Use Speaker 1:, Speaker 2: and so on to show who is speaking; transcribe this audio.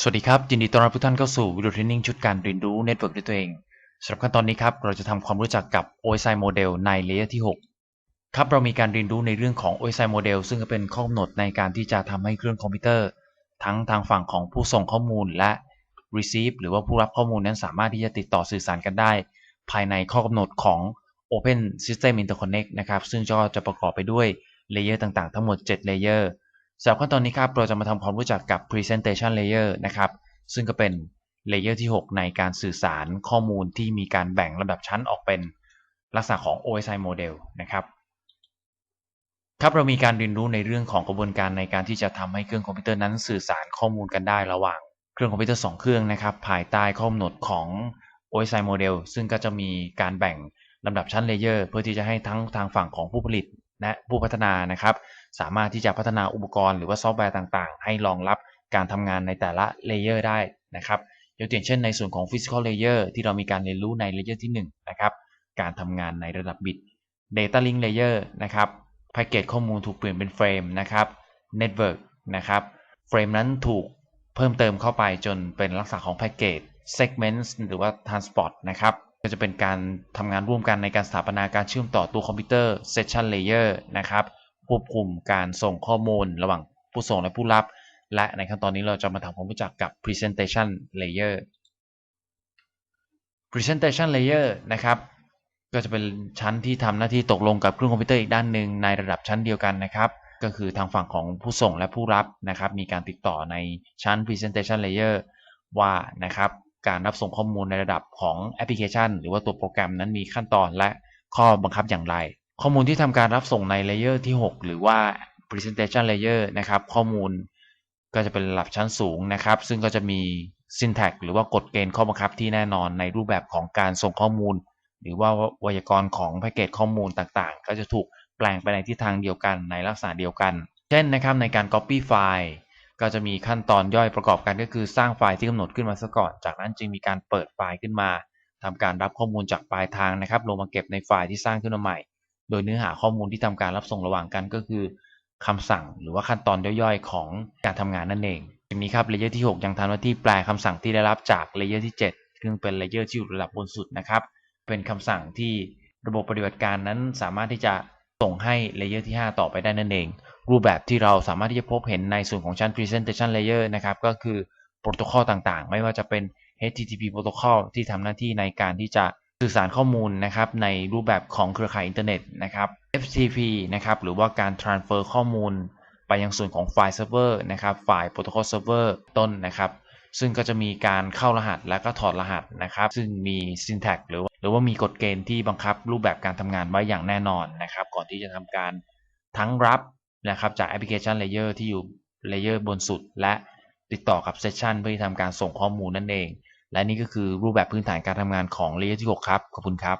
Speaker 1: สวัสดีครับ ยินดีต้อนรับทุกท่านเข้าสู่วิดีโอเทรนนิ่งชุดการเรียนรู้เน็ตเวิร์กด้วยตัวเองสำหรับขั้นตอนนี้ครับ เราจะทำความรู้จักกับ OSI Model ในเลเยอร์ที่ 6 ครับเรามีการเรียนรู้ในเรื่องของ OSI Model ซึ่งเป็นข้อกำหนดในการที่จะทำให้เครื่องคอมพิวเตอร์ ทั้งทางฝั่งของผู้ส่งข้อมูลและ receive หรือว่าผู้รับข้อมูลนั้นสามารถที่จะติดต่อสื่อสารกันได้ ภายในข้อกำหนดของ Open System Interconnect นะครับซึ่งก็จะประกอบไปด้วยเลเยอร์ต่างๆ ทั้งหมด 7 เลเยอร์ สำหรับขั้นตอนนี้ครับ เราจะมาทำความรู้จักกับ Presentation Layer นะครับ ซึ่งก็เป็นเลเยอร์ที่ 6 ในการสื่อสารข้อมูลที่มีการแบ่งลำดับชั้นออกเป็นลักษณะของ OSI Model นะครับ ครับ เรามีการเรียนรู้ในเรื่องของกระบวนการในการที่จะทำให้เครื่องคอมพิวเตอร์นั้นสื่อสารข้อมูลกันได้ระหว่างเครื่องคอมพิวเตอร์ 2 เครื่องนะครับ ภายใต้ข้อกำหนดของ OSI Model ซึ่งก็จะมีการแบ่งลำดับชั้นเลเยอร์เพื่อที่จะให้ทั้งทางฝั่งของผู้ผลิต และผู้พัฒนานะครับ สามารถที่จะพัฒนาอุปกรณ์หรือว่าซอฟต์แวร์ต่างๆ ให้รองรับการทำงานในแต่ละเลเยอร์ได้นะครับยกตัวอย่างเช่นในส่วนของ Physical Layer ที่เรามีการเรียนรู้ในเลเยอร์ที่1นะครับการทำงานในระดับบิต Data Link Layer นะครับแพ็กเกจข้อมูลถูกเปลี่ยนเป็นเฟรมนะครับ Network นะครับเฟรมนั้นถูกเพิ่มเติมเข้าไปจนเป็นลักษณะของแพ็กเกจ Segments หรือว่า Transport นะครับ ก็จะเป็นการทำงานร่วมกันในการสถาปนาการเชื่อมต่อตัวคอมพิวเตอร์ Session Layer นะครับ ควบคุมการส่งข้อมูลระหว่างผู้ส่งและผู้รับ และในขั้นตอนนี้เราจะมาทำความรู้จักกับ presentation layer presentation layer นะครับก็จะเป็นชั้นที่ทำหน้าที่ตกลงกับเครื่องคอมพิวเตอร์อีกด้านหนึ่งในระดับชั้นเดียวกันนะครับ ก็คือทางฝั่งของผู้ส่งและผู้รับนะครับ มีการติดต่อในชั้น presentation layer ว่านะครับ การรับส่งข้อมูลในระดับของแอปพลิเคชัน หรือว่าตัวโปรแกรมนั้นมีขั้นตอนและข้อบังคับอย่างไร ข้อมูลที่ทำการรับส่งในเลเยอร์ที่ 6 หรือว่า presentation layer นะครับ ข้อมูลก็จะเป็นระดับชั้นสูงนะครับ ซึ่งก็จะมี syntax หรือว่ากฎเกณฑ์ข้อบังคับที่แน่นอนในรูปแบบของการส่งข้อมูล หรือว่าไวยากรณ์ของแพ็กเกจข้อมูลต่างๆ ก็จะถูกแปลงไปในทิศทางเดียวกันในลักษณะเดียวกัน เช่นนะครับในการ copy ไฟล์ ก็จะมีขั้นตอนย่อยประกอบกันก็คือสร้างไฟล์ที่กำหนดขึ้นมาซะก่อน จากนั้นจึงมีการเปิดไฟล์ขึ้นมาทำการรับข้อมูลจากปลายทางนะครับ ลงมาเก็บในไฟล์ที่สร้างขึ้นมาใหม่ โดยเนื้อหาข้อมูลที่ทำการรับส่งระหว่างกันก็คือคำสั่งหรือว่าขั้นตอนย่อยๆ ของการทำงานนั่นเองจากนี้ครับเลเยอร์ที่ 6 ยังทำหน้าที่แปลคำสั่งที่ได้รับจากเลเยอร์ที่ 7 ซึ่งเป็นเลเยอร์ที่อยู่ระดับบนสุดนะครับ เป็นคำสั่งที่ระบบปฏิบัติการนั้นสามารถที่จะส่งให้เลเยอร์ที่ 5 ต่อไปได้นั่นเอง รูปแบบที่เราสามารถที่จะพบเห็นในส่วนของชั้น presentation layer นะครับก็คือโปรโตคอลต่างๆ ไม่ว่าจะเป็น HTTP โปรโตคอลที่ทำหน้าที่ในการที่จะสื่อสารข้อมูลนะครับในรูปแบบของเครือข่ายอินเทอร์เน็ตนะครับ FTP นะครับหรือว่าการ transfer ข้อมูล ไปยังส่วนของไฟล์เซิร์ฟเวอร์นะครับไฟล์โปรโตคอลเซิร์ฟเวอร์ต้นนะครับ ซึ่งก็จะมีการเข้ารหัสและก็ถอดรหัสนะครับ ซึ่งมี syntax หรือว่าหรือว่ามีกฎเกณฑ์ที่บังคับรูปแบบการทำงานไว้อย่างแน่นอนนะครับ ก่อนที่จะทำการทั้งรับ นะครับจากแอปพลิเคชันเลเยอร์ที่อยู่เลเยอร์บนสุด และติดต่อกับเซสชันเพื่อที่ทำการส่งข้อมูลนั่นเอง และนี่ก็คือรูปแบบพื้นฐานการทำงานของเลเยอร์ที่ 6 ครับ ขอบคุณครับ